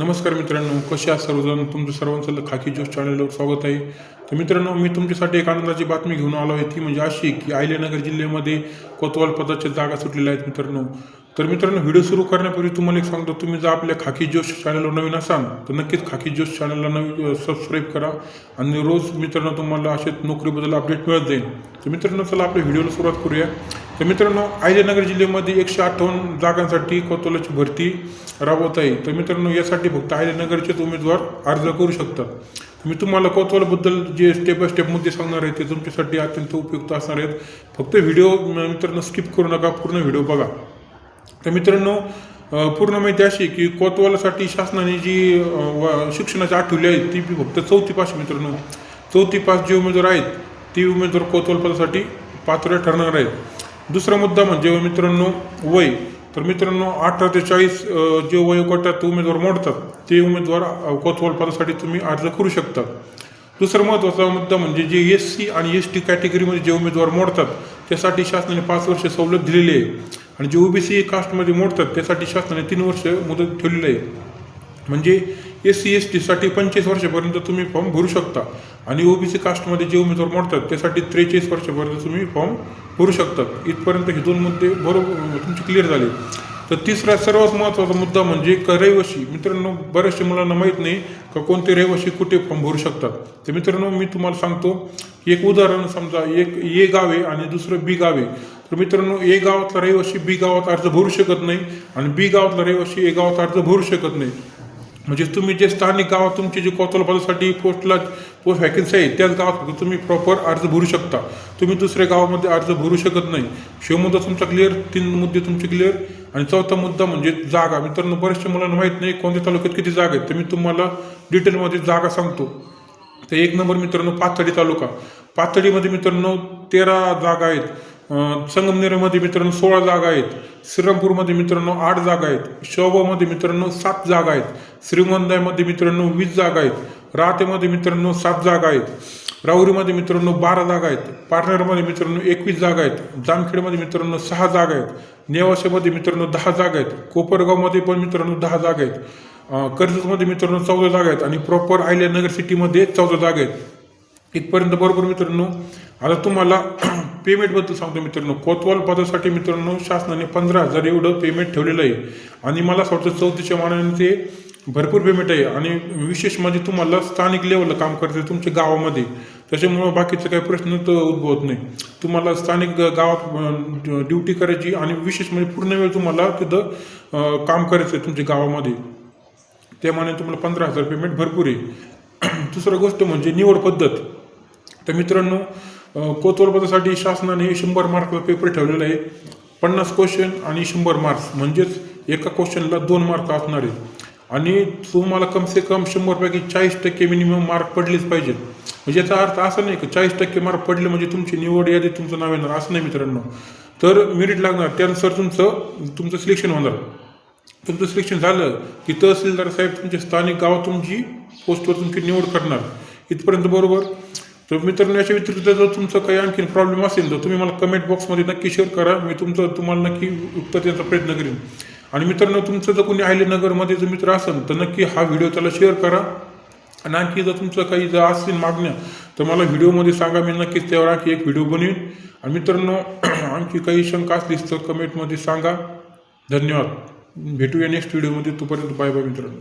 नमस्कार मित्रांनो कसे आहात सर्वजण? तुमचं सर्वांचं खाकी जोश चॅनलवर स्वागत आहे. तर मित्रांनो मी तुमच्यासाठी एक आनंदाची बातमी घेऊन आलो आहे. ती म्हणजे अशी की अहिल्यानगर जिल्ह्यामध्ये कोतवाल पदाच्या जागा सुटलेल्या आहेत मित्रांनो. तर मित्रांनो व्हिडिओ सुरू करण्यापूर्वी तुम्हाला एक सांगतो. तुम्ही जर आपल्या खाकी जोश चॅनलवर नवीन असाल तर नक्कीच खाकी जोश चॅनलला नवीन सबस्क्राईब करा. आणि रोज मित्रांनो तुम्हाला असे नोकरीबद्दल अपडेट मिळत जाईल. तर मित्रांनो चला आपल्या व्हिडिओला सुरुवात करूया. तर मित्रांनो अहिल्यानगर जिल्ह्यामध्ये एकशे अठ्ठावन्न जागांसाठी कोतोलाची भरती राबवत आहे. तर मित्रांनो यासाठी फक्त अहिल्यानगरचेच उमेदवार अर्ज करू शकतात. मी तुम्हाला कोतवालबद्दल जे स्टेप बाय स्टेप मुद्दे सांगणार आहे ते तुमच्यासाठी अत्यंत उपयुक्त असणार आहेत. फक्त व्हिडिओ मित्रांनो स्किप करू नका पूर्ण व्हिडिओ बघा. तर मित्रांनो पूर्ण माहिती अशी की कोतवालासाठी शासनाने जी शिक्षणाची आठवली आहे ती फक्त चौथी पास मित्रांनो. चौथी पास जे उमेदवार आहेत ती उमेदवार कोतवाल पदासाठी पात्र ठरणार आहेत. दुसरा मुद्दा म्हणजे मित्रांनो वय. तर मित्रांनो अठरा ते चाळीस जे वयोगटात उमेदवार मोडतात ते उमेदवार अ, पदासाठी तुम्ही अर्ज करू शकता. दुसरा महत्त्वाचा मुद्दा म्हणजे जे एस सी आणि एस टी कॅटेगरीमध्ये जे उमेदवार मोडतात त्यासाठी शासनाने पाच वर्ष सवलत दिलेली आहे. आणि जे ओबीसी कास्टमध्ये मोडतात त्यासाठी शासनाने तीन वर्ष मुदत ठेवलेली आहे. म्हणजे एस सी एस टीसाठी पंचवीस वर्षापर्यंत तुम्ही फॉर्म भरू शकता. आणि ओबीसी कास्टमध्ये जे उमेदवार मोडतात त्यासाठी त्रेचाळीस वर्षापर्यंत तुम्ही फॉर्म भरू शकतात इथपर्यंत हे दोन मुद्दे बरोबर तुमचे क्लिअर झाले. तर तिसरा सर्वात महत्त्वाचा मुद्दा म्हणजे का रहिवाशी मित्रांनो बऱ्याचशा मुलांना माहीत नाही का कोणते रहिवाशी कुठे फॉर्म भरू शकतात. तर मित्रांनो मी तुम्हाला सांगतो एक उदाहरण समजा एक ए गाव आहे आणि दुसरं बी गाव आहे. तर मित्रांनो ए गावातला रहिवाशी बी गावात अर्ज भरू शकत नाही आणि बी गावातला रहिवाशी ए गावात अर्ज भरू शकत नाही. म्हणजे तुम्ही जे स्थानिक गावात तुमची जे कोतवाल पदासाठी पोस्टला पोस्ट व्हॅकन्सी आहे त्याच गावात तुम्ही प्रॉपर अर्ज भरू शकता. तुम्ही दुसऱ्या गावामध्ये अर्ज भरू शकत नाही. शिवमुद्दा तुमचा क्लिअर तीन मुद्दे तुमचे क्लिअर आणि चौथा मुद्दा म्हणजे जागा. मित्रांनो बऱ्याचशा मुलांना माहीत नाही कोणत्या तालुक्यात किती जागा आहेत. तर मी तुम्हाला डिटेलमध्ये जागा सांगतो. तर एक नंबर मित्रांनो पाथडी तालुका. पाथडीमध्ये मित्रांनो तेरा जागा आहेत. संगमनेरमध्ये मित्रांनो सोळा जागा आहेत श्रीरामपूरमध्ये मित्रांनो आठ जागा आहेत शोभामध्ये मित्रांनो सात जागा आहेत श्रीगोंदामध्ये मित्रांनो वीस जागा आहेत राहतेमध्ये मित्रांनो सात जागा आहेत राहुरीमध्ये मित्रांनो बारा जागा आहेत पार्टनरमध्ये मित्रांनो एकवीस जागा आहेत जामखेडमध्ये मित्रांनो सहा जागा आहेत नेवासेमध्ये मित्रांनो दहा जागा आहेत कोपरगावमध्ये पण मित्रांनो दहा जागा आहेत कर्जतमध्ये मित्रांनो चौदा जागा आहेत आणि प्रॉपर आयल्या नगर सिटीमध्ये चौदा जागा आहेत इथपर्यंत बरोबर मित्रांनो आता तुम्हाला पेमेंटबद्दल सांगतो मित्रांनो. कोतवाल पदासाठी मित्रांनो शासनाने पंधरा हजार एवढं पेमेंट ठेवलेलं आहे. आणि मला असं वाटतं चौथीच्या मानाने ते भरपूर पेमेंट आहे. आणि विशेष म्हणजे तुम्हाला स्थानिक लेवलला काम करते तुमच्या गावामध्ये. त्याच्यामुळं बाकीचं काही प्रश्न तर उद्भवत नाही. तुम्हाला स्थानिक गावात ड्युटी करायची आणि विशेष म्हणजे पूर्ण वेळ तुम्हाला तिथं काम करायचं आहे तुमच्या गावामध्ये. त्यामाने तुम्हाला पंधरा हजार पेमेंट भरपूर आहे. दुसरं गोष्ट म्हणजे निवड पद्धत. तर मित्रांनो अं, शासनाने शंभर मार्कचा पेपर ठेवलेला आहे. पन्नास क्वेश्चन आणि शंभर मार्क्स म्हणजेच एका क्वेश्चनला दोन मार्क असणार आहेत. आणि तुम्हाला कम से कम शंभरपैकी चाळीस टक्के मिनिमम मार्क पडलेच पाहिजेत. म्हणजे याचा अर्थ असा नाही की चाळीस टक्के मार्क पडले म्हणजे तुमची निवड यादीत तुमचं नाव येणार असं नाही मित्रांनो. तर मेरिट लागणार. त्यानुसार तुमचं तुमचं सिलेक्शन होणार. तुमचं सिलेक्शन झालं की तहसीलदार साहेब तुमच्या स्थानिक गावात तुमची पोस्टवर तुमची निवड करणार. इथपर्यंत बरोबर? तर मित्रांनो याच्या व्यतिरिक्त जर तुमचं काही आणखी प्रॉब्लेम असेल तर तुम्ही मला कमेंट बॉक्समध्ये नक्की शेअर करा. मी तुमचं तुम्हाला नक्की उत्तर देण्याचा प्रयत्न करेन. आणि मित्रांनो तुमचं जर कोणी नगरमध्ये जर मित्र असेल तर नक्की हा व्हिडिओ त्याला शेअर करा. आणि आणखी जर तुमचं काही जर असतील मागण्या तर मला व्हिडिओमध्ये सांगा. मी नक्कीच त्यावर आणखी एक व्हिडिओ बनवीन. आणि मित्रांनो आणखी काही शंका असलीच तर कमेंटमध्ये सांगा. धन्यवाद. भेटूया नेक्स्ट व्हिडिओमध्ये तोपर्यंत बाय बाय मित्रांनो.